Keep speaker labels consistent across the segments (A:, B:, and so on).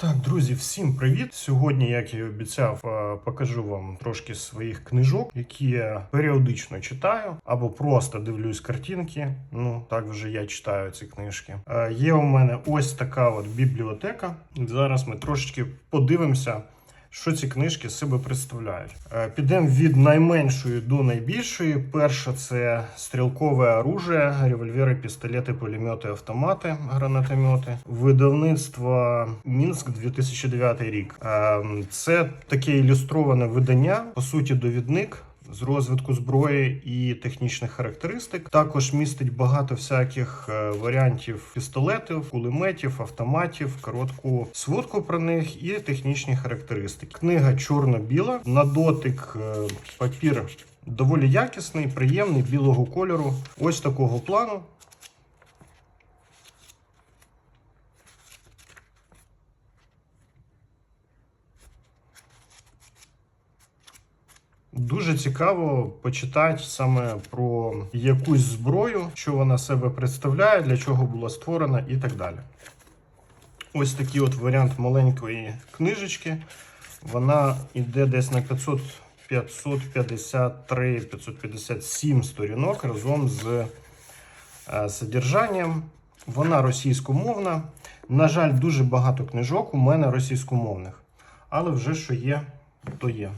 A: Так, друзі, всім привіт! Сьогодні, як я і обіцяв, е, покажу вам трошки своїх книжок, які я періодично читаю, або просто дивлюсь картинки. Ну так вже я читаю ці книжки. Е, Є у мене ось така от бібліотека. Зараз ми трошечки подивимося. Що ці книжки себе представляють? Е, Підемо від найменшої до найбільшої. Перша це стрілкове оружие, револьвери, пістолети, пулемети, автомати, гранатомети. Видавництво Мінськ 2009 рік. Е, Це таке ілюстроване видання, по суті, довідник. З розвитку зброї і технічних характеристик також містить багато всяких е, варіантів пістолетів, кулеметів, автоматів, коротку сводку про них і технічні характеристики. Книга чорно-біла. На дотик е, папір доволі якісний, приємний, білого кольору. Ось такого плану. Дуже цікаво почитати саме про якусь зброю, що вона себе представляє, для чого була створена і так далі. Ось такий от варіант маленької книжечки. Вона йде десь на 500, 553, 557 сторінок разом з е, содержанням. Вона російськомовна. На жаль, дуже багато книжок у мене російськомовних. Але вже що є, то є.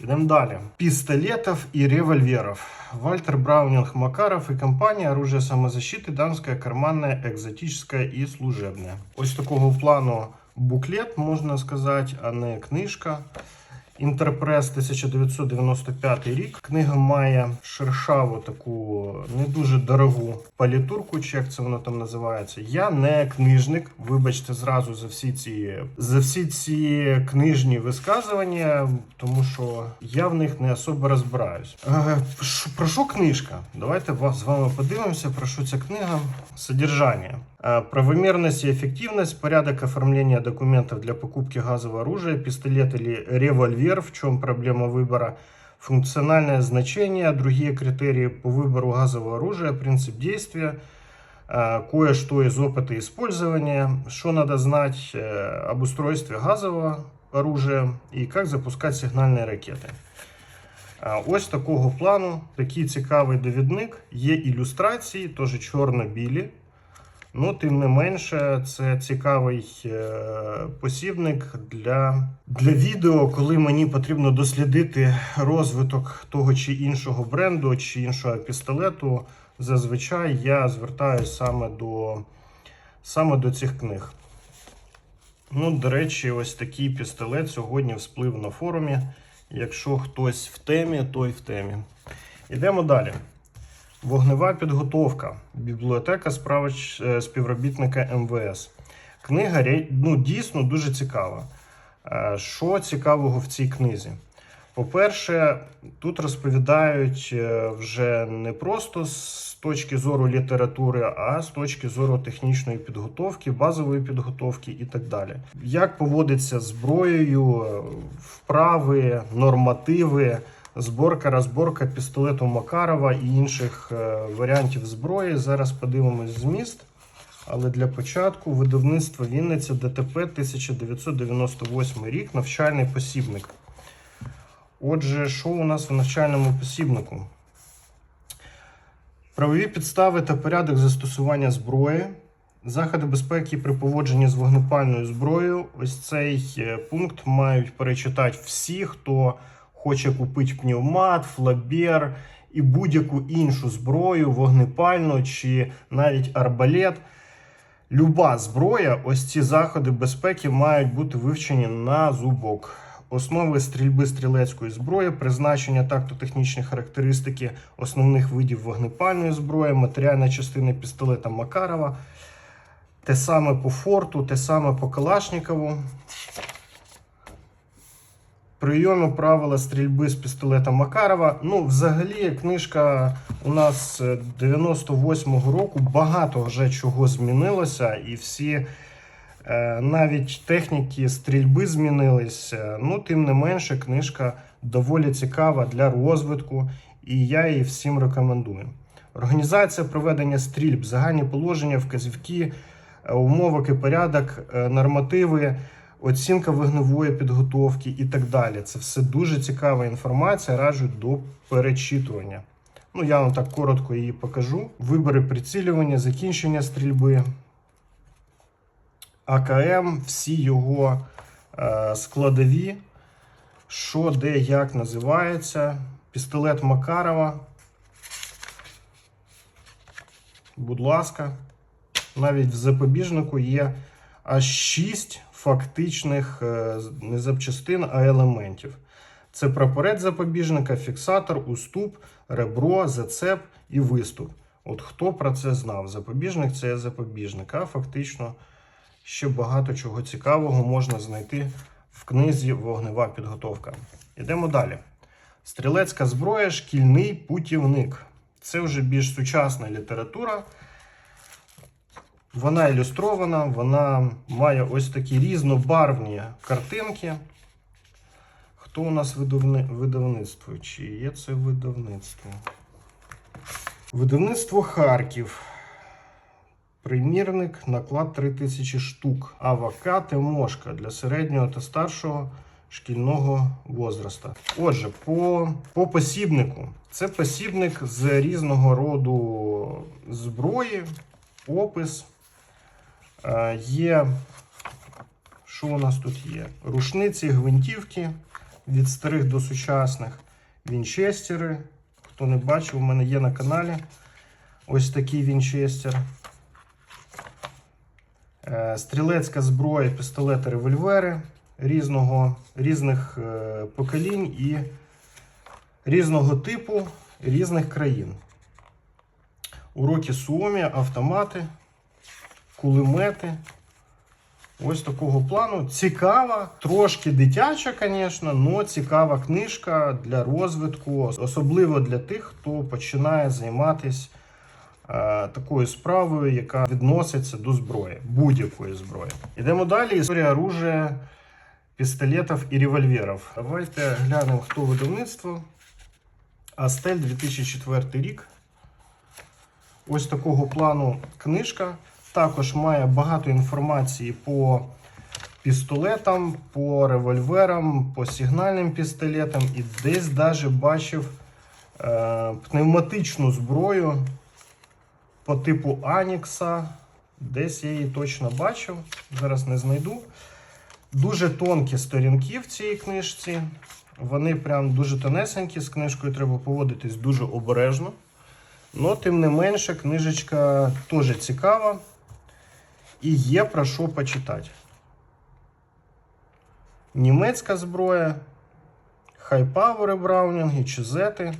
A: Идем далее. Пистолетов и револьверов. Вальтер Браунинг Макаров и компания «Оружие самозащиты. Дамское, карманное, экзотическое и служебное». Ось такого плану буклет, можна сказати, а не книжка. Інтерпрес 1995 рік. Книга має шершаву таку не дуже дорогу палітурку, чи як це воно там називається. Я не книжник. Вибачте зразу за всі ці за всі ці книжні висказування, тому що я в них не особо розбираюсь. Е, Про що книжка? Давайте з вами подивимося, про що ця книга. Содержание. Э, Правомерность и эффективность, порядок оформления документов для покупки газового оружия, пистолет или револьвер, в чем проблема выбора, функциональное значение, другие критерии по выбору газового оружия, принцип действия, э, кое-что из опыта использования, что надо знать э, об устройстве газового оружия и как запускать сигнальные ракеты. А, Ось такого плану, такий цікавий довідник. Є ілюстрації, теж чорно-білі. Ну, тим не менше, це цікавий е, посібник для, для відео, коли мені потрібно дослідити розвиток того чи іншого бренду чи іншого пістолету. Зазвичай я звертаюся саме до, саме до цих книг. Ну, до речі, ось такий пістолет сьогодні всплив на форумі. Якщо хтось в темі, той в темі. Йдемо далі. Вогнева підготовка. Бібліотека справич е, співробітника МВС. Книга ну, дійсно дуже цікава. Е, Що цікавого в цій книзі? По-перше, тут розповідають е, вже не просто з точки зору літератури, а з точки зору технічної підготовки, базової підготовки і так далі. Як поводиться зброєю, вправи, нормативи, зборка, розборка пістолету Макарова і інших е, варіантів зброї. Зараз подивимось зміст. Але для початку видавництво Вінниця ДТП 1998 рік, навчальний посібник. Отже, що у нас в навчальному посібнику? Правові підстави та порядок застосування зброї, заходи безпеки при поводженні з вогнепальною зброєю. Ось цей е, пункт мають перечитати всі, хто хоче купити пневмат, флабер і будь-яку іншу зброю, вогнепальну чи навіть арбалет. Люба зброя, ось ці заходи безпеки мають бути вивчені на зубок. Основи стрільби стрілецької зброї, призначення тактотехнічні характеристики основних видів вогнепальної зброї, матеріальна частина пістолета Макарова, те саме по форту, те саме по Калашнікову. Прийоми правила стрільби з пістолета Макарова. Ну, взагалі, книжка у нас е, 98-го року. Багато вже чого змінилося, і всі е, навіть техніки стрільби змінилися. Ну, тим не менше, книжка доволі цікава для розвитку, і я її всім рекомендую. Організація проведення стрільб, загальні положення, вказівки е, умовок і порядок, е, нормативи, оцінка вогневої підготовки і так далі. Це все дуже цікава інформація. Раджу до перечитування. Ну, я вам так коротко її покажу. Вибори прицілювання, закінчення стрільби, АКМ, всі його е, складові, що, де, як називається. Пістолет Макарова. Будь ласка, навіть в запобіжнику є аж 6 фактичних е, не запчастин, а елементів. Це прапорець запобіжника, фіксатор, уступ, ребро, зацеп і виступ. От хто про це знав? Запобіжник це запобіжник, а фактично ще багато чого цікавого можна знайти в книзі Вогнева підготовка. Йдемо далі. Стрілецька зброя, шкільний путівник. Це вже більш сучасна література. Вона ілюстрована, вона має ось такі різнобарвні картинки. Хто у нас видавни... видавництво? Чи є це видавництво? Видавництво Харків. Примірник, наклад 3000 штук. АВК Тимошка для середнього та старшого шкільного возраста. Отже, по, по посібнику. Це посібник з різного роду зброї, опис. Е, Є, що у нас тут є? Рушниці, гвинтівки від старих до сучасних, вінчестери. Хто не бачив, у мене є на каналі ось такий вінчестер. Е, Стрілецька зброя, пістолети, револьвери різного, різних е, поколінь і різного типу, різних країн. Уроки Суомі, автомати, кулемети. Ось такого плану. Цікава, трошки дитяча, звісно, але цікава книжка для розвитку, особливо для тих, хто починає займатися е, такою справою, яка відноситься до зброї, будь-якої зброї. Йдемо далі. Історія оружия, пістолетів і револьверів. Давайте глянемо, хто видавництво. Астель 2004 рік. Ось такого плану книжка. Також має багато інформації по пістолетам, по револьверам, по сигнальним пістолетам і десь навіть бачив е, пневматичну зброю по типу Анікса. Десь я її точно бачив, зараз не знайду. Дуже тонкі сторінки в цій книжці. Вони прям дуже тонесенькі. З книжкою треба поводитись дуже обережно. Но, тим не менше, книжечка теж цікава і є про що почитати. Німецька зброя, хайпавери Браунінги, чизети.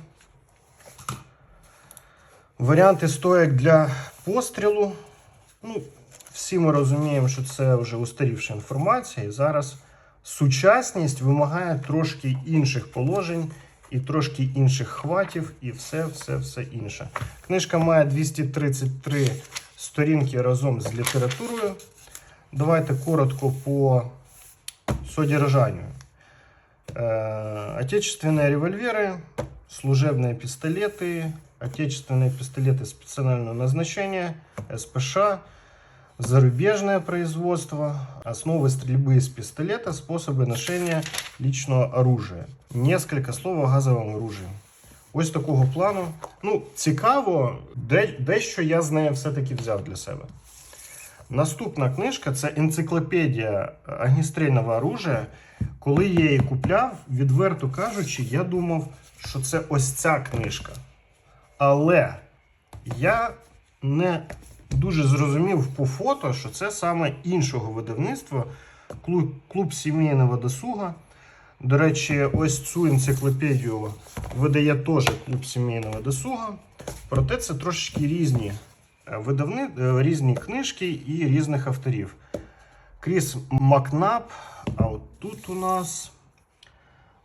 A: Варіанти стояк для пострілу. Ну, всі ми розуміємо, що це вже устарівша інформація. І зараз сучасність вимагає трошки інших положень і трошки інших хватів, і все, все, все інше. Книжка має 233 сторінки разом з літературою. Давайте коротко по содержанию. Отечественные револьверы, служебные пистолеты, отечественные пистолеты специального назначения, СПШ, зарубежное производство, основы стрельбы из пистолета, способы ношения личного оружия. Несколько слов о газовом оружии. Ось такого плану. Ну, цікаво, де, дещо я з нею все-таки взяв для себе. Наступна книжка це енциклопедія огнестрільного оружия. Коли я її купляв, відверто кажучи, я думав, що це ось ця книжка. Але я не дуже зрозумів по фото, що це саме іншого видавництва клуб, клуб сімейного досуга. До речі, ось цю енциклопедію видає теж клуб сімейного досуга. Проте це трошечки різні е, видавни, е, різні книжки і різних авторів. Кріс Макнап, а от тут у нас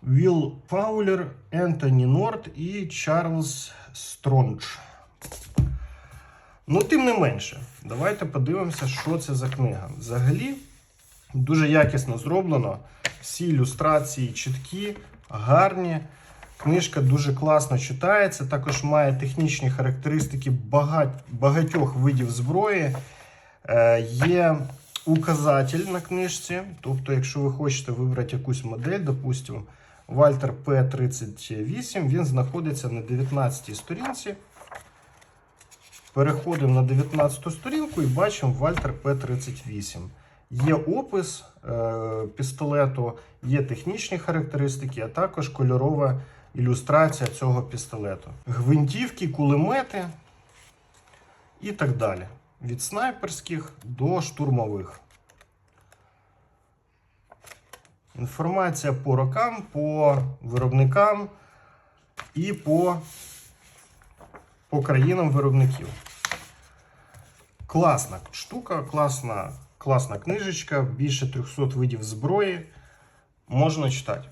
A: Вілл Фаулер, Ентоні Норт і Чарльз Строндж. Ну, тим не менше, давайте подивимося, що це за книга. Взагалі, дуже якісно зроблено. Всі ілюстрації чіткі, гарні. Книжка дуже класно читається, також має технічні характеристики багать, багатьох видів зброї. Е, Є указатель на книжці. Тобто, якщо ви хочете вибрати якусь модель, допустимо, Walter P38, він знаходиться на 19 сторінці. Переходимо на 19 сторінку і бачимо Walter P38. Є опис е, пістолету, є технічні характеристики, а також кольорова ілюстрація цього пістолету. Гвинтівки, кулемети і так далі. Від снайперських до штурмових. Інформація по рокам, по виробникам і по, по країнам виробників. Класна штука, класна, класна книжечка, більше 300 видів зброї. Можна читати.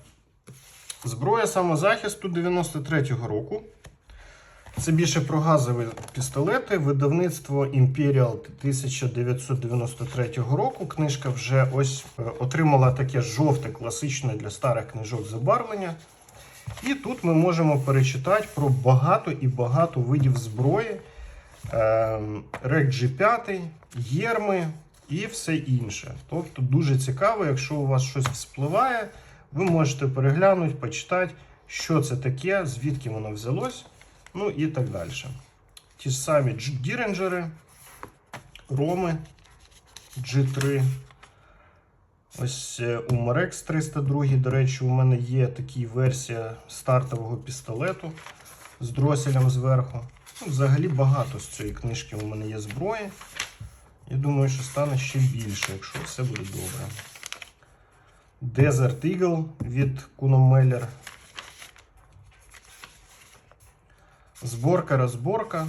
A: Зброя самозахисту 93-го року. Це більше про газові пістолети. Видавництво Imperial 1993 року. Книжка вже ось е, отримала таке жовте, класичне для старих книжок забарвлення. І тут ми можемо перечитати про багато і багато видів зброї. Ем, Рек G5, єрми і все інше. Тобто дуже цікаво, якщо у вас щось вспливає, ви можете переглянути, почитати, що це таке, звідки воно взялось, ну і так далі. Ті ж самі Дж- Діренджери, Роми G3. Ось е, у Marex 302, до речі, у мене є така версія стартового пістолету з дроселем зверху. Ну, взагалі багато з цієї книжки у мене є зброї. Я думаю, що стане ще більше, якщо все буде добре. Desert Eagle від Meller. Зборка, розборка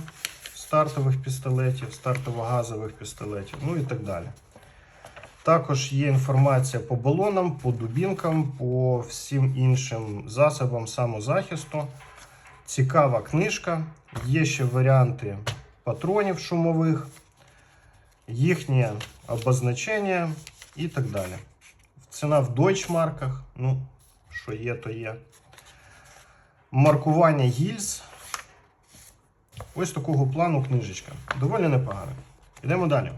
A: стартових пістолетів, стартово-газових пістолетів, ну і так далі. Також є інформація по балонам, по дубінкам, по всім іншим засобам самозахисту. Цікава книжка. Є ще варіанти патронів шумових, їхнє обозначення і так далі. Ціна в дойчмарках. Ну, що є, то є. Маркування гільз. Ось такого плану книжечка. Доволі непогано. Йдемо далі.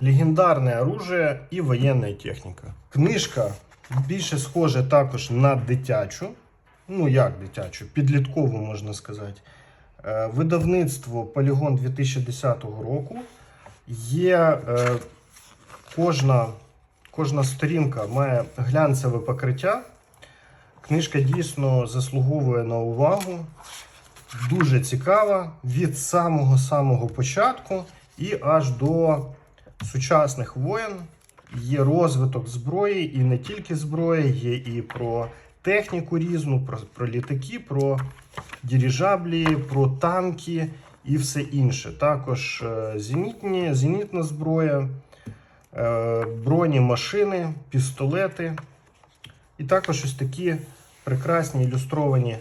A: Легендарне оружие і воєнна техніка. Книжка більше схожа також на дитячу. Ну, як дитячу, підліткову, можна сказати. Е, Видавництво Полігон 2010 року. Є е, кожна, кожна сторінка має глянцеве покриття. Книжка дійсно заслуговує на увагу. Дуже цікава від самого-самого початку і аж до сучасних воєн. Є розвиток зброї, і не тільки зброї, є і про техніку різну, про, про літаки, про дирижаблі, про танки і все інше. Також е, зенітні, зенітна зброя, е, бронемашини, пістолети. І також ось такі прекрасні ілюстровані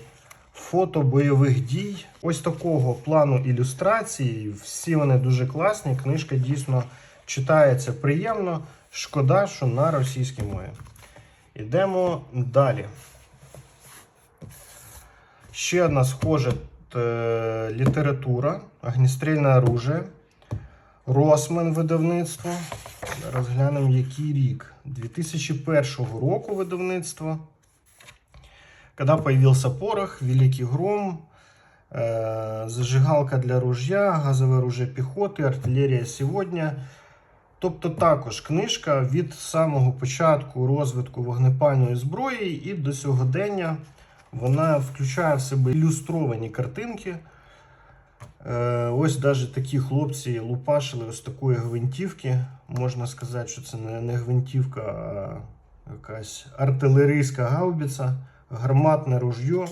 A: фото бойових дій. Ось такого плану ілюстрації. Всі вони дуже класні. Книжка дійсно читається приємно. Шкода, що на російській мові. Йдемо далі. Ще одна схожа е, література, огнестрільне оружие. Росмен видавництво. Зараз глянемо, який рік. 2001 року видавництво. Когда появился порох, Великий Гром, э, зажигалка для ружья, газове оружие піхоти, артилерія сьогодні. Тобто також книжка від самого початку розвитку вогнепальної зброї і до сьогодення вона включає в себе ілюстровані картинки. Е, Ось навіть такі хлопці лупашили ось такої гвинтівки. Можна сказати, що це не, гвинтівка, а якась артилерійська гаубиця, гарматне ружьо.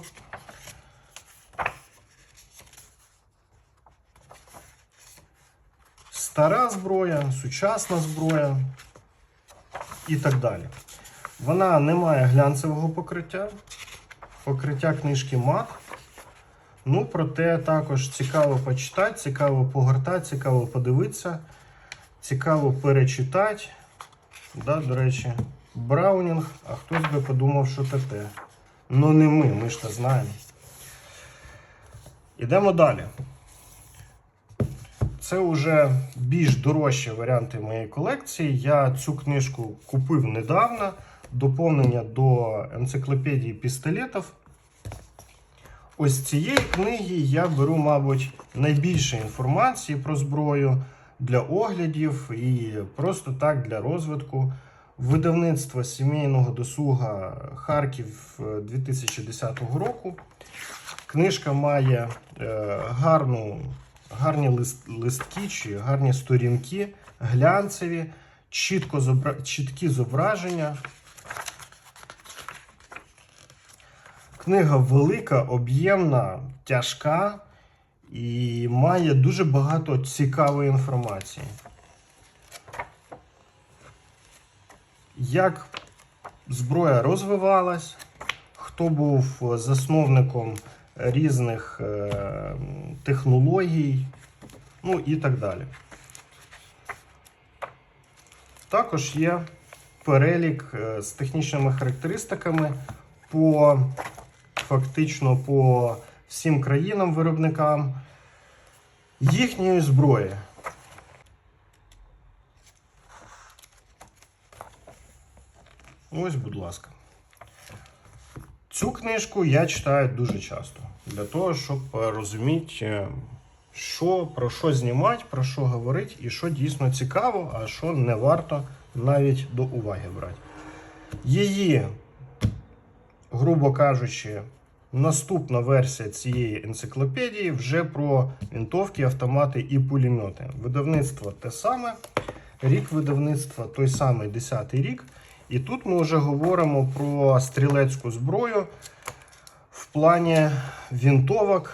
A: Стара зброя, сучасна зброя і так далі. Вона не має глянцевого покриття. Покриття книжки мат. Ну, проте також цікаво почитати, цікаво погортати, цікаво подивитися, цікаво перечитати. Да, до речі, Браунінг, а хтось би подумав, що те. Ну не ми, ми ж це знаємо. Ідемо далі. це вже більш дорожчі варіанти моєї колекції. Я цю книжку купив недавно. Доповнення до енциклопедії пістолетів. Ось цієї книги я беру, мабуть, найбільше інформації про зброю для оглядів і просто так для розвитку. Видавництво сімейного досуга Харків е, 2010 року. Книжка має е, гарну, гарні лист, листки чи гарні сторінки, глянцеві, чітко чіткі зображення. Книга велика, об'ємна, тяжка і має дуже багато цікавої інформації. Як зброя розвивалась, хто був засновником різних е, технологій, ну і так далі. Також є перелік е, з технічними характеристиками по фактично по всім країнам-виробникам їхньої зброї. Ось, будь ласка. Цю книжку я читаю дуже часто для того, щоб розуміти, що, про що знімати, про що говорити, і що дійсно цікаво, а що не варто навіть до уваги брати. Її, грубо кажучи, наступна версія цієї енциклопедії вже про винтовки, автомати і пулемети. Видавництво те саме, рік видавництва той самий 10-й рік. І тут ми вже говоримо про стрілецьку зброю в плані вінтовок,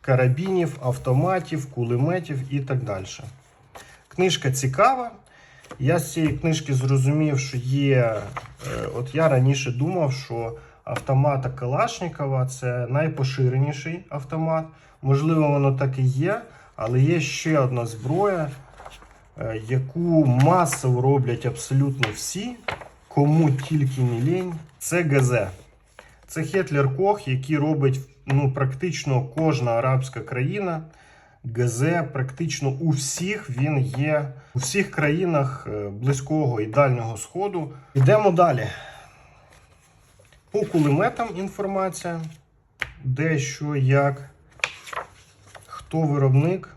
A: карабінів, автоматів, кулеметів і так далі. Книжка цікава. Я з цієї книжки зрозумів, що є. е, От я раніше думав, що автомата Калашникова це найпоширеніший автомат. Можливо, воно так і є, але є ще одна зброя, е, яку масово роблять абсолютно всі, кому тільки не лінь, це ГЗ. Це Хетлер Кох, який робить ну, практично кожна арабська країна. ГЗ практично у всіх він є у всіх країнах е, близького і дальнього сходу. Йдемо далі. По кулеметам інформація, де що, як, хто виробник,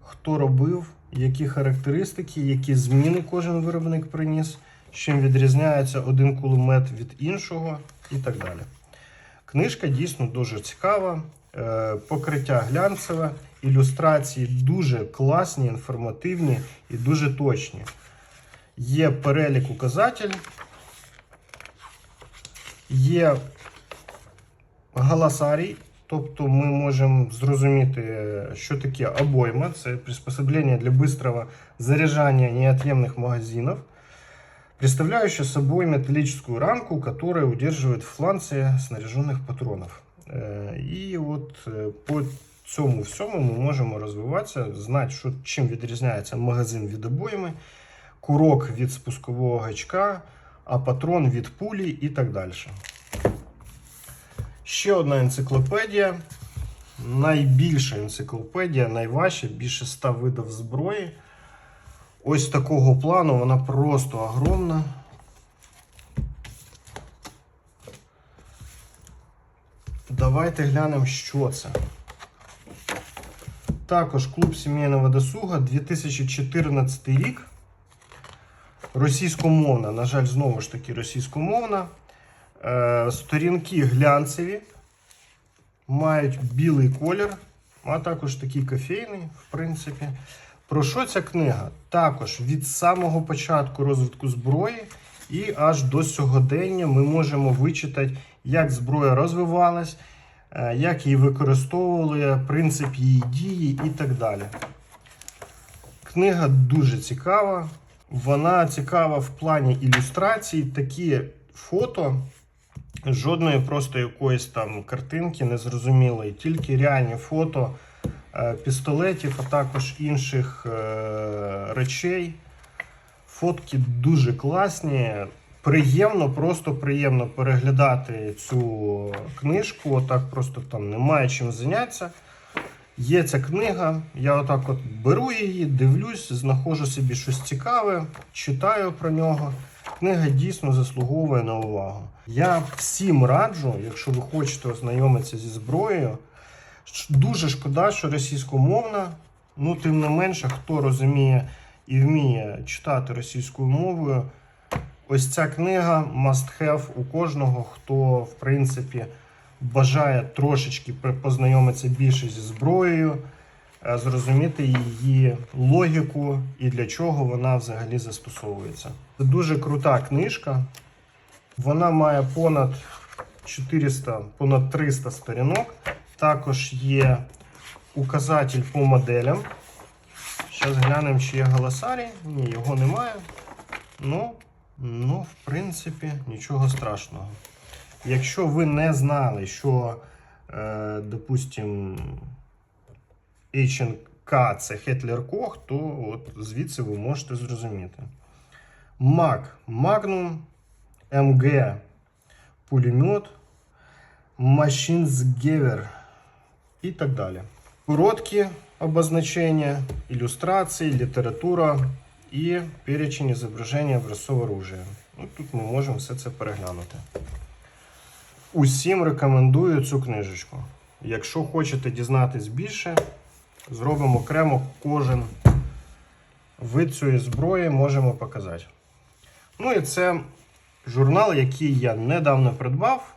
A: хто робив, які характеристики, які зміни кожен виробник приніс, чим відрізняється один кулемет від іншого і так далі. Книжка дійсно дуже цікава, е, покриття глянцеве, ілюстрації дуже класні, інформативні і дуже точні. Є перелік указатель, є галасарій, тобто ми можемо зрозуміти, що таке обойма. Це приспособлення для быстрого заряжания неотъемных магазинов, представляющее собой металлическую рамку, которая удерживает фланцы снаряженных патронов. Е, І от е, по цьому всьому ми можемо розвиватися, знати, що, чим відрізняється магазин від обойми, курок від спускового гачка, а патрон від пулі і так далі. Ще одна енциклопедія. Найбільша енциклопедія, найважча, більше 100 видів зброї. Ось такого плану, вона просто огромна. Давайте глянемо, що це. Також клуб сімейного досуга 2014 рік. Російськомовна, на жаль, знову ж таки російськомовна. Е, Сторінки глянцеві, мають білий колір, а також такий кофейний, в принципі. Про що ця книга? Також від самого початку розвитку зброї і аж до сьогодення ми можемо вичитати, як зброя розвивалась, е, як її використовували, принцип її дії і так далі. Книга дуже цікава. Вона цікава в плані ілюстрацій. Такі фото, жодної просто якоїсь там картинки незрозумілої, тільки реальні фото е, пістолетів, а також інших е, речей. Фотки дуже класні. Приємно, просто приємно переглядати цю книжку. Отак просто там немає чим зайнятися. Є ця книга, я отак от беру її, дивлюсь, знаходжу собі щось цікаве, читаю про нього. Книга дійсно заслуговує на увагу. Я всім раджу, якщо ви хочете ознайомитися зі зброєю. Дуже шкода, що російськомовна, ну тим не менше, хто розуміє і вміє читати російською мовою. Ось ця книга must have у кожного, хто в принципі бажає трошечки познайомитися більше зі зброєю, е, зрозуміти її логіку і для чого вона взагалі застосовується. Це дуже крута книжка. Вона має понад 400, понад 300 сторінок. Також є указатель по моделям. Зараз глянемо, чи є голосарій. Ні, його немає. Ну, ну, в принципі, нічого страшного. Якщо ви не знали, що, е, допустим, HNK це Хетлер Кох, то от звідси ви можете зрозуміти. МАК Magnum, МГ пулемет, Машинсгевер і так далі. Короткі обозначення, ілюстрації, література і перечень ізображення образцового оружия. Ну, тут ми можемо все це переглянути. Усім рекомендую цю книжечку. Якщо хочете дізнатись більше, зробимо окремо кожен вид цієї зброї можемо показати. Ну і це журнал, який я недавно придбав.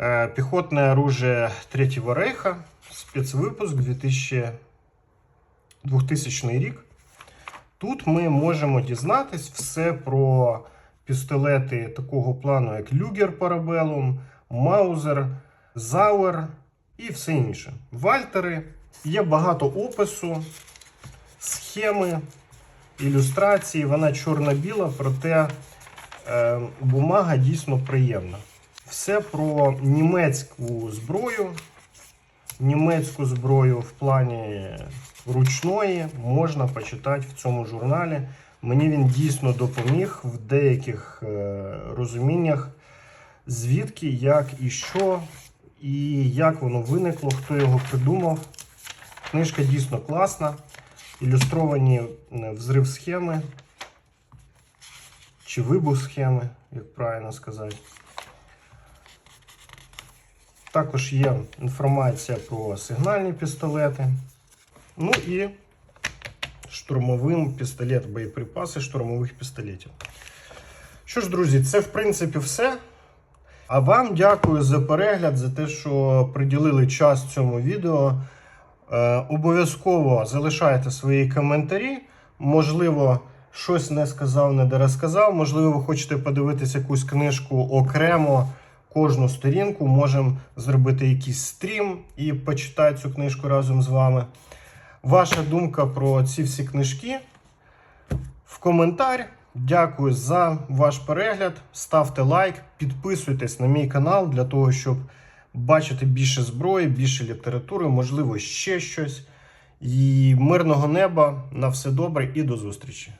A: Е, Піхотне оружие Третього Рейха, спецвипуск 2000, 2000 рік. Тут ми можемо дізнатись все про пістолети такого плану, як Люгер Parabellum, Маузер, Зауер і все інше. Вальтери. Є багато опису, схеми, ілюстрації. Вона чорно-біла, проте е, бумага дійсно приємна. Все про німецьку зброю. Німецьку зброю в плані ручної можна почитати в цьому журналі. Мені він дійсно допоміг в деяких е, розуміннях, звідки, як і що, і як воно виникло, хто його придумав. Книжка дійсно класна. Ілюстровані е, взрив схеми чи вибух схеми, як правильно сказати. Також є інформація про сигнальні пістолети. Ну і штурмовим пістолет, боєприпаси штурмових пістолетів. Що ж, друзі, це в принципі все. А вам дякую за перегляд, за те, що приділили час цьому відео. Е, обов'язково залишайте свої коментарі. Можливо, щось не сказав, не дорозказав. Можливо, ви хочете подивитися якусь книжку окремо, кожну сторінку. Можемо зробити якийсь стрім і почитати цю книжку разом з вами. Ваша думка про ці всі книжки в коментар. Дякую за ваш перегляд. Ставте лайк, підписуйтесь на мій канал для того, щоб бачити більше зброї, більше літератури, можливо, ще щось. І мирного неба на все добре і до зустрічі!